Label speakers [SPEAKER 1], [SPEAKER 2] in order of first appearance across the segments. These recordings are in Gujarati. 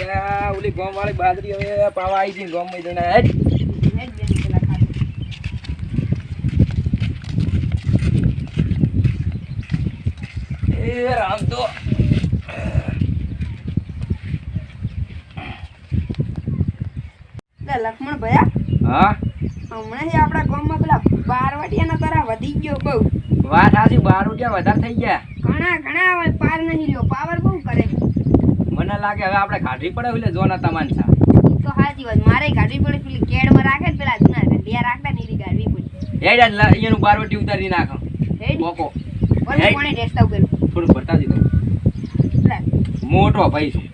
[SPEAKER 1] લ્યા, ઓલી ગોમ વાળી બાજરી હવે પાવા આવી જઈને ગોમમાં હેડ. રામ તો.
[SPEAKER 2] લક્ષ્મણ ભયા
[SPEAKER 1] હા?
[SPEAKER 2] હમણાં આપણા ગામમાં પેલા બારવટિયાનો તારા વધી ગયો બહુ.
[SPEAKER 1] વાત સાચી બાર રૂપિયા વધારે થઈ ગયા.
[SPEAKER 2] ઘણા ઘણા પાર નહીં લ્યો પાવર બહુ કરે
[SPEAKER 1] મને લાગે હવે આપણે કાઢવી પડે એટલે જોના તમાન છે.
[SPEAKER 2] તો હાજી વાત મારે કાઢવી પડે પેલી કેડમાં રાખે ને પેલા જૂના ગંઢિયા રાખતા ને એની કાઢવી પડે.
[SPEAKER 1] હેડ અહીંયાનું બારવટી ઉતારી નાખો. બોકો.
[SPEAKER 2] ઓલે. કોણે ડેસ્ટા આવું
[SPEAKER 1] થોડું ભરતા દીધો. મોટો ભાઈ છું.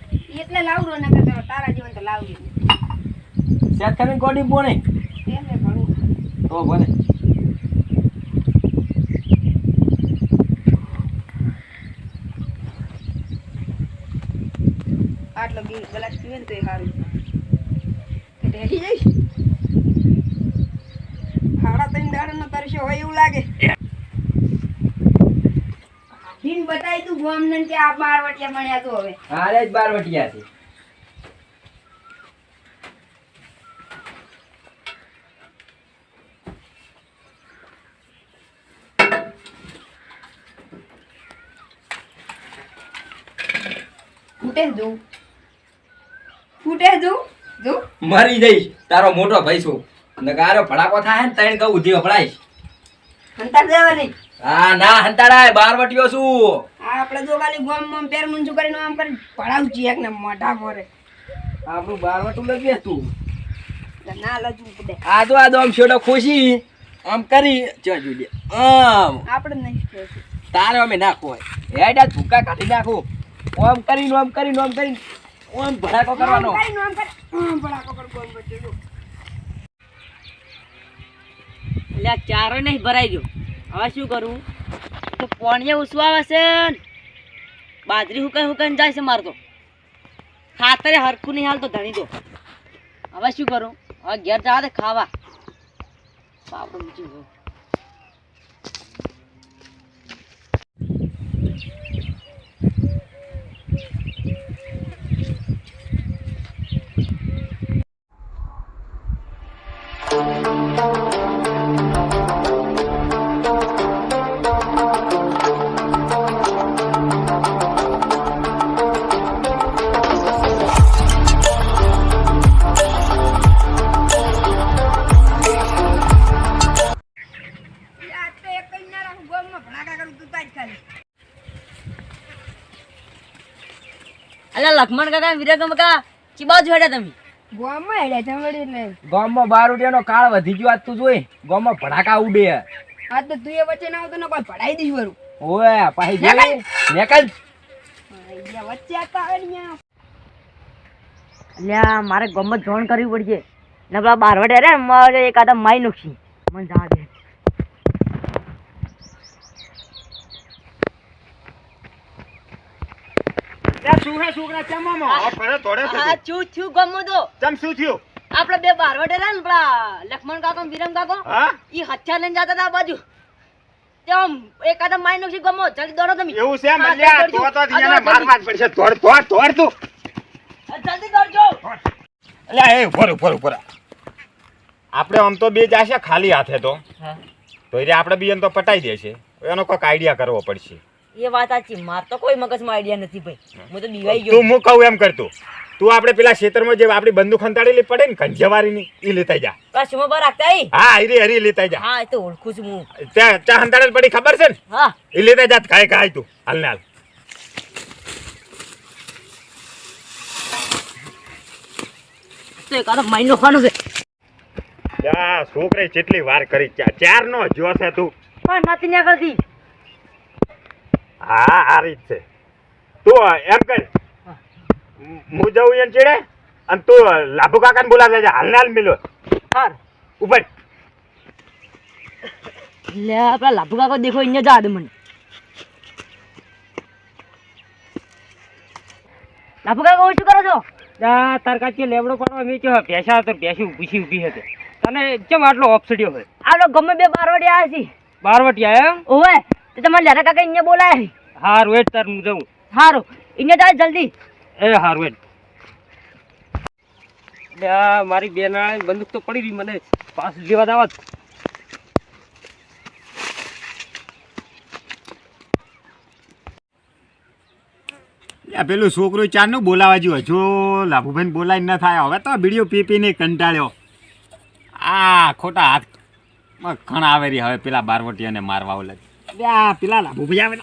[SPEAKER 2] એટલે લાવડો નકર તો તારા જીવન તો લાવજો
[SPEAKER 1] સેટ કરીને કોડી પોણે. તો ભલે
[SPEAKER 2] આટલો ગ્લાસ પીવે ને તો એ સારું ઢેલી જઈશ. હાડા ત્રણ દાડાનો તરસ્યો હોય એવું લાગે. બિન બતાવી તું ગોમને કે આ બાર વટિયા મળ્યા તો હવે.
[SPEAKER 1] હારે જ બારવટીયા છે.
[SPEAKER 2] જો ફૂટે જો જો
[SPEAKER 1] મરી જઈશ. તારો મોટો ભાઈ છું. નગારો ભડાકો થાય ને તૈણ કહું ઉધી વપરાઈશ.
[SPEAKER 2] હંતાર દેવાની?
[SPEAKER 1] હા ના હંતાડાય બારવટીયો છું.
[SPEAKER 2] આ આપણે જો ખાલી મમ પેર મુંજુ કરીને આમ કરી પડાવું છીએ એક ને મોઢા ભરે
[SPEAKER 1] આપણું બારવટું લગીએ તું.
[SPEAKER 2] ના લજવું પડે.
[SPEAKER 1] આ તો આ તો આમ છોડો ખુશી. આમ કરી ચા જોઈ આમ.
[SPEAKER 2] આપણે નહીં
[SPEAKER 1] તારે અમે નાખો હેડ ભૂકા કાઢી નાખું? આમ કરીને આમ કરીને આમ કરીને. ઓમ ભડાકો કરવાનો.
[SPEAKER 2] આમ કરીને આમ કરી. આમ પડાકો કર ગોમ વચ્ચે જો.
[SPEAKER 3] એટલે આ ચારો નહીં ભરાઈ ગયો. હવે શું કરું? તો પોણીએ ઉસવા આવે છે. બાજરી હુકાઈ હુકાઈને જાય છે મારે તો. ખાતરે હરખું નહીં હાલ તો ધણી દો હવે શું કરું? હવે ઘેર જવા દે ખાવા. બાપડું બીજું શું? લક્ષ્મણ કાકા વિરગમ કાકા ચી બાજુ હેડ્યા તમે?
[SPEAKER 2] ગોમમાં હેડે જમડી એટલે.
[SPEAKER 1] બાર ઉડ્યાનો કાળ વધી ગયો આજ તું જોઈ ગોમમાં ભડાકા ઉડે.
[SPEAKER 2] આ તો તું એ વચ્ચે ના આવતો ને કોઈ ભડાઈ દઈશ વરું.
[SPEAKER 1] ઓય પાહી જોઈ નેકલ?
[SPEAKER 2] અહીંયા વચ્ચે આતા અહીંયા.
[SPEAKER 3] અલ્યા મારે ગમત જોણ કરવી પડશે. ને પેલા બારવટે રે મારે એક આદા માઈ નુકસી મને જા દે
[SPEAKER 4] શું હે છોકરા ચમામાં આ ફરે તોડે છે
[SPEAKER 3] ચૂ થયું ગમો તો.
[SPEAKER 4] ચમ શું થયું?
[SPEAKER 3] આપણે બે બારવટે રે ને પેલા લક્ષ્મણ કાકો વિરમ કાકો
[SPEAKER 4] હા?
[SPEAKER 3] ઈ હથિયાર લઈને જતા હતા બાજુ. તે આમ એક માઈ ગમો જલ્દી દોડો તમે.
[SPEAKER 4] એવું છે મલ્યા તો તો દિયાને
[SPEAKER 3] દોડો,
[SPEAKER 4] મારવા પડશે. તોડ તોડ તોડ તું.
[SPEAKER 3] જલ્દી દોડજો.
[SPEAKER 4] અલ્યા એ ઉપર ઉપર ઉપર આપણે આમ તો બે જાશે ખાલી હાથે તો. તો એ આપણે બી એમ તો પટાઈ દેશે. એનો કોઈક આઈડિયા કરવો પડશે.
[SPEAKER 3] એ વાત સાચી. માર તો કોઈ મગજમાં આઈડિયા નથી ભાઈ. હું. તો બીવાઈ ગયો.
[SPEAKER 4] તું હું કહું એમ કરતો તું. આપણે પેલા ખેતરમાં જે આપણી બંદૂક ખંતાડેલી પડે ને કંજવારીની એ લેતા જા.
[SPEAKER 3] કશું પર રાખતા ઈ?
[SPEAKER 4] હા હરી હરી લેતા જા.
[SPEAKER 3] હા એ તો ઓળખું છું હું.
[SPEAKER 4] ત્યાં ચા હંતાડેલ પડી ખબર છે ને?
[SPEAKER 3] હા.
[SPEAKER 4] એ લેતા જા ખાય ખાય તું. હાલ ને હાલ.
[SPEAKER 3] તો એક આદા માઈ છે.
[SPEAKER 4] જા છોકરી કેટલી વાર કરી. ચાર નો જોશે તું.
[SPEAKER 3] પણ નથી નીકળતી
[SPEAKER 4] હા આ રીત છે. તું એમ કર. હું જવું એમ ચીડે અને તું લાભુ કાકાને બોલાવે છે હાલ હાલ મિલો.
[SPEAKER 3] હાર.
[SPEAKER 4] ઉપર
[SPEAKER 3] લે આપણા લાભુ કાકા દેખો અહીંયા જા દે મને. લાભુ કાકા શું કરો છો?
[SPEAKER 5] જા તાર કાચી લેવડો પાડવા મેં હે ભેંસા તો ભેંસી ઊભી ઊભી હતી. તને કેમ આટલો ઓપસડ્યો હોય?
[SPEAKER 3] આલો ગમે બે બારવટી આવ્યા છે.
[SPEAKER 5] બારવટી એમ?
[SPEAKER 3] ઓવે તે તમારે લેરા કાકા અહીંયા બોલાય
[SPEAKER 5] હારું વેટ તાર હું જઉં.
[SPEAKER 3] સારું ઇને જાય જલ્દી.
[SPEAKER 5] એ હારું વેટ એટલે આ મારી બે નાળાની બંદૂક તો પડી રહી મને. પાસ લેવા દાવત
[SPEAKER 4] પેલું છોકરું ચારનું બોલાવા જો હજુ લાભુભાઈ બોલાય ન થાય. હવે તો વીડિયો પી પીને કંટાળ્યો. આ ખોટા હાથમાં ખણ આવે રહી હવે પેલા બારવટીયાને મારવા ઓલા. આ પેલા લાભુભાઈ આવે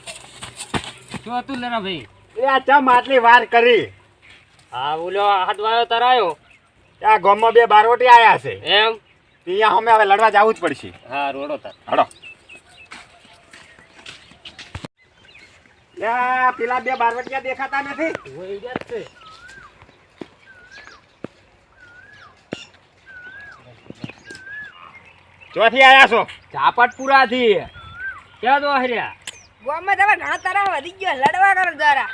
[SPEAKER 5] શું હતું લેરા ભાઈ.
[SPEAKER 4] એ આ ચમ આટલી વાર કરી?
[SPEAKER 5] હા બોલ્યો હાથ વાયો
[SPEAKER 4] આ ગામમાં બે બારવટી આયા છે.
[SPEAKER 5] એમ?
[SPEAKER 4] અહીંયા અમે હવે લડવા જવું જ પડશે.
[SPEAKER 5] હા રોડો તાર.
[SPEAKER 4] હડો. પેલા બે બારવટિયા દેખાતા નથી? ચોથી આયા છો?
[SPEAKER 1] ઝાપટપુરાથી.
[SPEAKER 5] ક્યાં તો હર્યા?
[SPEAKER 2] ગામમાં તમારે ઘણા તારા વધી ગયો લડવા કરો જરા.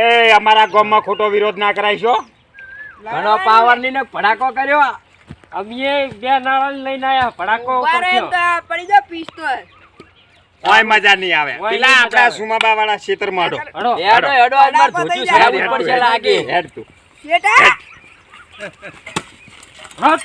[SPEAKER 4] એ અમારા ગામમાં ખોટો વિરોધ ના કરાઈશો
[SPEAKER 1] ઘણો પાવરની ને ભડાકો કર્યો.
[SPEAKER 5] અમે બે નાળા લઈને આયા ભડાકો
[SPEAKER 2] પડી
[SPEAKER 4] ઓય મજા નહીં આવે. પેલા આપણા સુમાબા વાળા
[SPEAKER 5] હેડો.
[SPEAKER 1] હેડો લાગે.
[SPEAKER 4] હેડ તું
[SPEAKER 2] શેઠા
[SPEAKER 5] હટ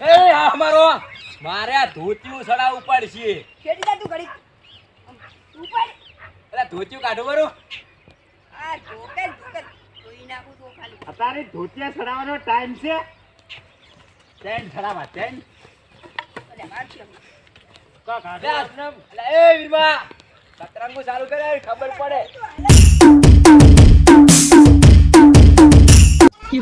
[SPEAKER 1] એ આ અમારો મારે આ ધોતિયું સડાવવું પડશે.
[SPEAKER 2] શેઠી દા તું ઘડી ઉપર.
[SPEAKER 1] અરે ધોતિયું કાઢો બરો
[SPEAKER 2] આ ધોકે ધોકે ધોઈ નાખું તો ખાલી.
[SPEAKER 4] અત્યારે ધોતિયા સડાવવાનો ટાઈમ છે.
[SPEAKER 1] ચેન સડાવા ચેન
[SPEAKER 2] અરે વાર
[SPEAKER 1] કા
[SPEAKER 5] કાઢે?
[SPEAKER 1] આસનમ. એ વીરમા સતરંગો ચાલુ કરે ખબર પડે.
[SPEAKER 2] એ